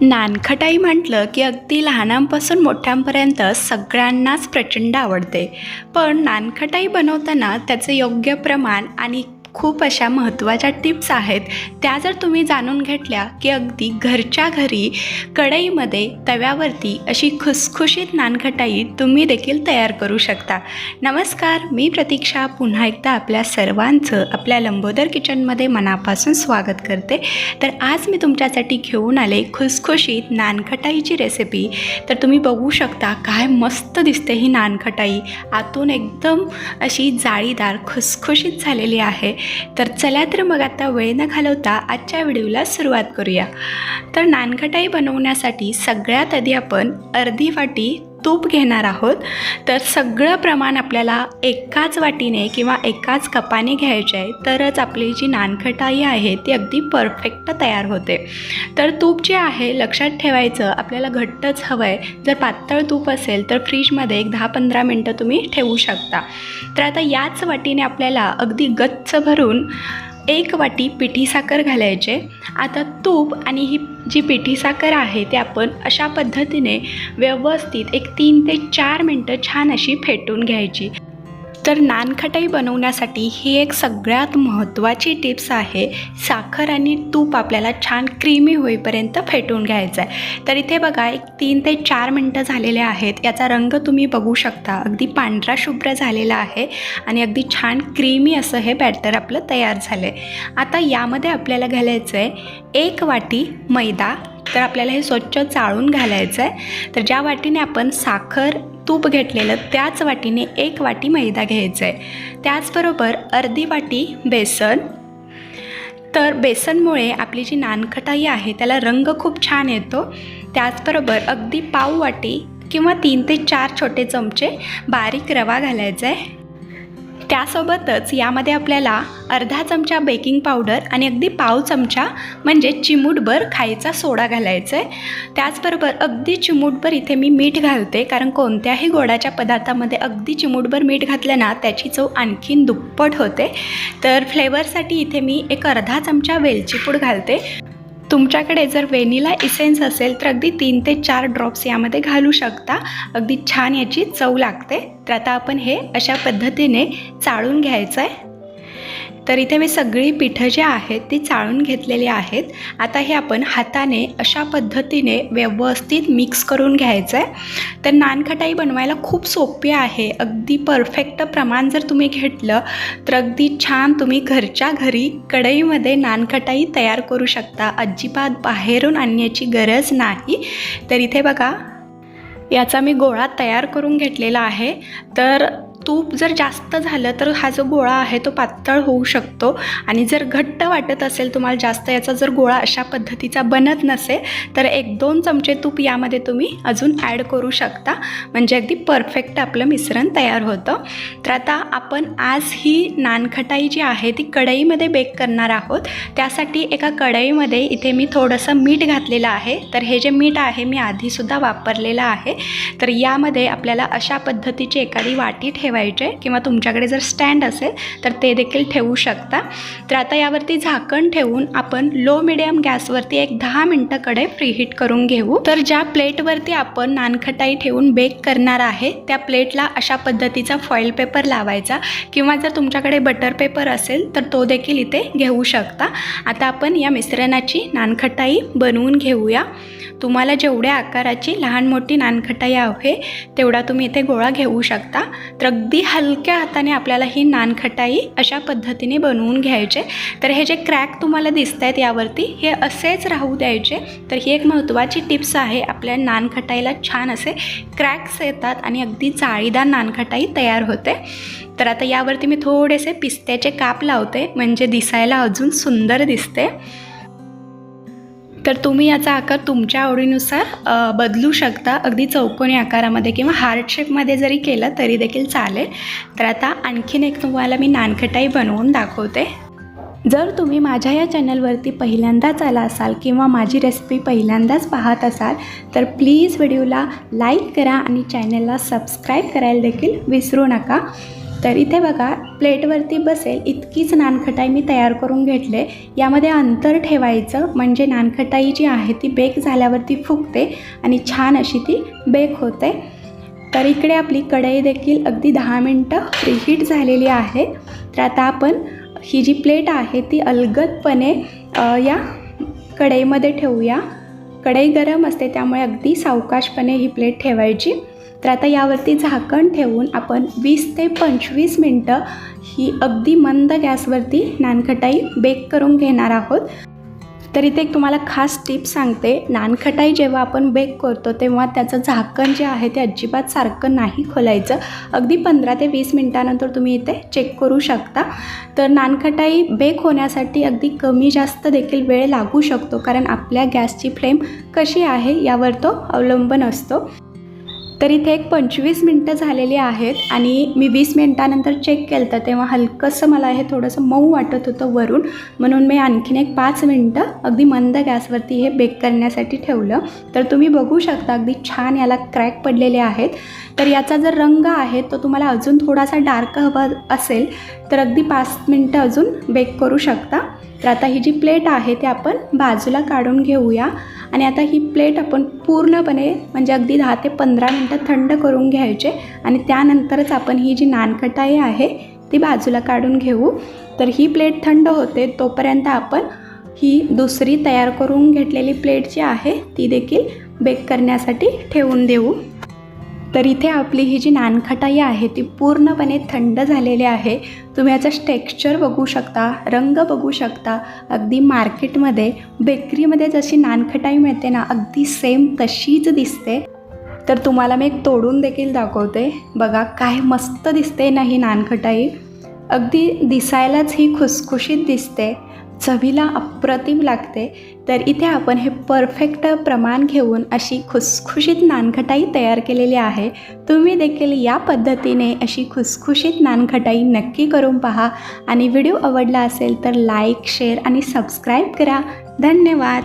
नानखटाई म्हटलं की अगदी लहानांपासून मोठ्यांपर्यंत सगळ्यांनाच प्रचंड आवडते. पण नानखटाई बनवताना त्याचं योग्य प्रमाण आणि खूप अशा महत्त्वाच्या टिप्स आहेत. त्या जर तुम्ही जाणून घेतल्या की अगदी घरच्या घरी कढईमध्ये तव्यावरती अशी खुसखुशीत नानखटाई तुम्ही देखील तयार करू शकता. नमस्कार मी प्रतीक्षा. पुन्हा एकदा आपल्या सर्वांचं आपल्या लंबोदर किचनमध्ये मनापासून स्वागत करते. तर आज मी तुमच्यासाठी घेऊन आले खुसखुशीत नानखटाईची रेसिपी. तर तुम्ही बघू शकता काय मस्त दिसते ही नानखटाई. आतून एकदम अशी जाळीदार खुसखुशीत झालेली आहे. तर चला तर मग आता वेळ न घालवता आजच्या व्हिडिओला सुरुवात करूया. तर नानखटाई बनवण्यासाठी सगळ्यात आधी आपण अर्धी वाटी तूप घेणार आहोत. तर सगळं प्रमाण आपल्याला एकाच वाटीने किंवा एकाच कपाने घ्यायचे आहे. तरच आपली जी नानखटाई आहे ती अगदी परफेक्ट तयार होते. तर तूप जे आहे लक्षात ठेवायचं आपल्याला घट्टच हवं आहे जर पातळ तूप असेल तर फ्रीजमध्ये एक दहा पंधरा मिनटं तुम्ही ठेवू शकता. तर आता याच वाटीने आपल्याला अगदी गच्च भरून एक वाटी पिठी साखर घालायचे. आता तूप आणि ही जी पिठी साखर आहे ती आपण अशा पद्धतीने व्यवस्थित एक तीन ते चार मिनटं छान अशी फेटून घ्यायची. तर नानखटाई बनवण्यासाठी ही एक सगळ्यात महत्त्वाची टिप्स आहे. साखर आणि तूप आपल्याला छान क्रीमी होईपर्यंत फेटून घ्यायचं आहे. तर इथे बघा एक तीन ते चार मिनटं झालेले आहेत. याचा रंग तुम्ही बघू शकता. अगदी पांढरा शुभ्र झालेला आहे आणि अगदी छान क्रीमी असं हे बॅटर आपलं तयार झालं आहे आता यामध्ये आपल्याला घालायचं आहे एक वाटी मैदा तर आपल्याला हे स्वच्छ चाळून घालायचं आहे. तर ज्या वाटीने आपण साखर तूप घेतलेलं त्याच वाटीने एक वाटी मैदा घ्यायचं आहे. त्याचबरोबर अर्धी वाटी बेसन. तर बेसनमुळे आपली जी नानखटाई आहे त्याला रंग खूप छान येतो. त्याचबरोबर अगदी पाव वाटी किंवा तीन ते चार छोटे चमचे बारीक रवा घालायचा आहे. त्यासोबतच यामध्ये आपल्याला अर्धा चमचा बेकिंग पावडर आणि अगदी पाव चमचा म्हणजे चिमूटभर खायचा सोडा घालायचा आहे. त्याचबरोबर अगदी चिमूटभर इथे मी मीठ घालते कारण कोणत्याही गोडाच्या पदार्थामध्ये अगदी चिमूटभर मीठ घातलं ना त्याची चव आणखीन दुप्पट होते. तर फ्लेवरसाठी इथे मी एक अर्धा चमचा वेलची पूड घालते. तुमच्याकडे जर व्हेनिला इसेन्स असेल तर अगदी तीन ते चार ड्रॉप्स यामध्ये घालू शकता. अगदी छान याची चव लागते. तर आता आपण हे अशा पद्धतीने चाळून घ्यायचं आहे तर इथे मी सगळी पिठं जी आहेत ती चाळून घेतलेली आहेत. आता हे आपण हाताने अशा पद्धतीने व्यवस्थित मिक्स करून घ्यायचं आहे तर नानखटाई बनवायला खूप सोपी आहे. अगदी परफेक्ट प्रमाण जर तुम्ही घेतलं तर अगदी छान तुम्ही घरच्या घरी कढईमध्ये नानखटाई तयार करू शकता. अजिबात बाहेरून आणण्याची गरज नाही. तर इथे बघा याचा मी गोळा तयार करून घेतलेला आहे. तर तूप जर जास्त झालं तर हा जो गोळा आहे तो पातळ होऊ शकतो. आणि जर घट्ट वाटत असेल तुम्हाला जास्त याचा जर गोळा अशा पद्धतीचा बनत नसेल तर एक दोन चमचे तूप यामध्ये तुम्ही अजून ॲड करू शकता. म्हणजे अगदी परफेक्ट आपलं मिश्रण तयार होतं. तर आता आपण आज ही नानखटाई जी आहे ती कढईमध्ये बेक करणार आहोत. त्यासाठी एका कढईमध्ये इथे मी थोडंसं मीठ घातलेलं आहे. तर हे जे मीठ आहे मी आधीसुद्धा वापरलेलं आहे. तर यामध्ये आपल्याला अशा पद्धतीची एखादी वाटी ठेवा ठेवायचे किंवा तुमच्याकडे जर स्टँड असेल तर ते देखील ठेवू शकता. तर आता यावरती झाकण ठेवून आपण लो मिडियम गॅसवरती एक दहा मिनटाकडे प्रीहीट करून घेऊ. तर ज्या प्लेटवरती आपण नानखटाई ठेवून बेक करणार आहे त्या प्लेटला अशा पद्धतीचा फॉईल पेपर लावायचा किंवा जर तुमच्याकडे बटर पेपर असेल तर तो देखील इथे घेऊ शकता. आता आपण या मिश्रणाची नानखटाई बनवून घेऊया. तुम्हाला जेवढ्या आकाराची लहान मोठी नानखटाई आहे तेवढा तुम्ही इथे गोळा घेऊ शकता. तर अगदी हलक्या हाताने आपल्याला ही नानखटाई अशा पद्धतीने बनवून घ्यायचे. तर हे जे क्रॅक तुम्हाला दिसत आहेत यावरती हे असेच राहू द्यायचे. तर ही एक महत्त्वाची टिप्स आहे आपल्या नानखटाईला छान असे क्रॅक्स येतात आणि अगदी जाळीदार नानखटाई तयार होते. तर आता यावरती मी थोडेसे पिस्त्याचे काप लावते म्हणजे दिसायला अजून सुंदर दिसते. तर तुम्ही याचा आकार तुमच्या आवडीनुसार बदलू शकता. अगदी चौकोनी आकारामध्ये किंवा हार्ट शेपमध्ये जरी केलं तरी देखील चालेल. तर आता आणखीन एक तुम्हाला मी नानखटाई बनवून दाखवते. जर तुम्ही माझ्या या चॅनलवरती पहिल्यांदाच आला असाल किंवा माझी रेसिपी पहिल्यांदाच पाहत असाल तर प्लीज व्हिडिओला लाईक करा आणि चॅनलला सबस्क्राईब करायला देखील विसरू नका. तर इथे बघा प्लेटवरती बसेल इतकीच नानखटाई मी तयार करून घेतले. यामध्ये अंतर ठेवायचं म्हणजे नानखटाई जी आहे ती बेक झाल्यावरती फुगते आणि छान अशी ती बेक होते. तर इकडे आपली कढई देखील अगदी दहा मिनटं प्रिहीट झालेली आहे. तर आता आपण ही जी प्लेट आहे ती अलगदपणे या कढईमध्ये ठेवूया. कढई गरम असते त्यामुळे अगदी सावकाशपणे ही प्लेट ठेवायची. तर आता यावरती झाकण ठेवून आपण वीस ते पंचवीस मिनटं ही अगदी मंद गॅसवरती नानखटाई बेक करून घेणार आहोत. तर इथे एक तुम्हाला खास टिप सांगते. नानखटाई जेव्हा आपण बेक करतो तेव्हा त्याचं झाकण जे आहे ते अजिबात सारखं नाही खोलायचं. अगदी पंधरा ते वीस मिनटानंतर तुम्ही इथे चेक करू शकता. तर नानखटाई बेक होण्यासाठी अगदी कमी जास्त देखील वेळ लागू शकतो कारण आपल्या गॅसची फ्लेम कशी आहे यावर तो अवलंबून असतो. तर इथे एक पंचवीस मिनटं झालेली आहेत आणि मी वीस मिनटानंतर चेक केलं तर तेव्हा हलकंसं मला हे थोडंसं मऊ वाटत होतं वरून. म्हणून मी आणखीन एक पाच मिनटं अगदी मंद गॅसवरती हे बेक करण्यासाठी ठेवलं. तर तुम्ही बघू शकता अगदी छान याला क्रॅक पडलेले आहेत. तर याचा जर रंग आहे तो तुम्हाला अजून थोडासा डार्क हवा असेल तर अगदी पाच मिनटं अजून बेक करू शकता. तर आता ही जी प्लेट आहे ती आपण बाजूला काढून घेऊया. आणि आता ही प्लेट आपण पूर्णपणे म्हणजे अगदी दहा ते पंधरा मिनटं थंड करून घ्यायचे. आणि त्यानंतरच आपण ही जी नानकटाई आहे ती बाजूला काढून घेऊ. तर ही प्लेट थंड होते तोपर्यंत आपण ही दुसरी तयार करून घेतलेली प्लेट जी आहे ती देखील बेक करण्यासाठी ठेवून देऊ. तर इथे आपली ही जी नानखटाई आहे ती पूर्णपणे थंड झालेली आहे. तुम्ही याचं टेक्स्चर बघू शकता रंग बघू शकता. अगदी मार्केटमध्ये बेकरीमध्ये जशी नानखटाई मिळते ना अगदी सेम तशीच दिसते. तर तुम्हाला मी एक तोडून देखील दाखवते. बघा काय मस्त दिसते ना ही नानखटाई. अगदी दिसायलाच ही खुसखुशीत दिसते. चवीला अप्रतिम लागते. तर इथे आपण हे परफेक्ट प्रमाण घेऊन अशी खुसखुशीत नानखटाई तयार केलेली आहे. तुम्ही देखील या पद्धतीने अशी खुसखुशीत नानखटाई नक्की करून पहा. आणि व्हिडिओ आवडला असेल तर लाईक शेअर आणि सबस्क्राईब करा. धन्यवाद.